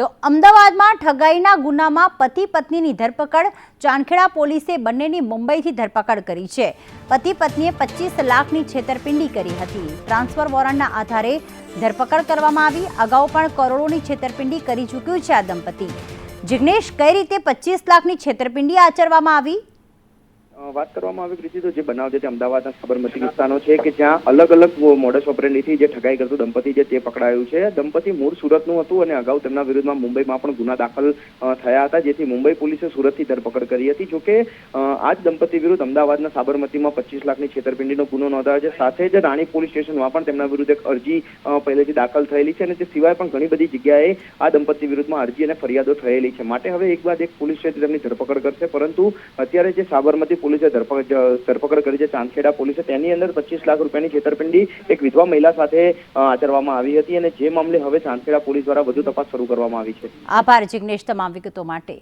તો અમદાવાદમાં ઠગાઈના ગુનામાં પતિ પત્નીની ધરપકડ. ચાંદખેડા પોલીસે બંનેની મુંબઈથી ધરપકડ કરી છે. પતિ પત્નીએ પચીસ લાખની છેતરપિંડી કરી હતી. ટ્રાન્સફર વોરંટના આધારે ધરપકડ કરવામાં આવી. અગાઉ પણ કરોડોની છેતરપિંડી કરી ચૂક્યું છે આ દંપતી. જિગ્નેશ, કઈ રીતે પચીસ લાખની છેતરપિંડી આચરવામાં આવી? વાત કરવામાં આવે કૃષિ તો જે બનાવ છે અમદાવાદના સાબરમતી વિસ્તારનો છે કે જ્યાં અલગ અલગ મોડસ ઓપરેન્ડીથી જે ઠગાઈ કરતું દંપતી છે તે પકડાયું છે. દંપતી મૂળ સુરતનું હતું અને અગાઉ તેમના વિરુદ્ધમાં મુંબઈમાં પણ ગુના દાખલ થયા હતા, જેથી મુંબઈ પોલીસે સુરતથી ધરપકડ કરી હતી. જોકે આ જ દંપતી વિરુદ્ધ અમદાવાદના સાબરમતીમાં પચીસ લાખની છેતરપિંડીનો ગુનો નોંધાયો છે. સાથે જ રાણી પોલીસ સ્ટેશનમાં પણ તેમના વિરુદ્ધ એક અરજી પહેલેથી દાખલ થયેલી છે અને તે સિવાય પણ ઘણી બધી જગ્યાએ આ દંપતી વિરુદ્ધમાં અરજી અને ફરિયાદો થયેલી છે. માટે હવે એક બાદ એક પોલીસ તે તેમની ધરપકડ કરશે. પરંતુ અત્યારે જે સાબરમતી પોલીસે ધરપકડ ધરપકડ કરી છે ચાંદખેડા પોલીસે તેની અંદર પચીસ લાખ રૂપિયાની છેતરપિંડી એક વિધવા મહિલા સાથે આચરવામાં આવી હતી અને જે મામલે હવે ચાંદખેડા પોલીસ દ્વારા વધુ તપાસ શરૂ કરવામાં આવી છે. આભાર જિગ્નેશ તમામ વિગતો માટે.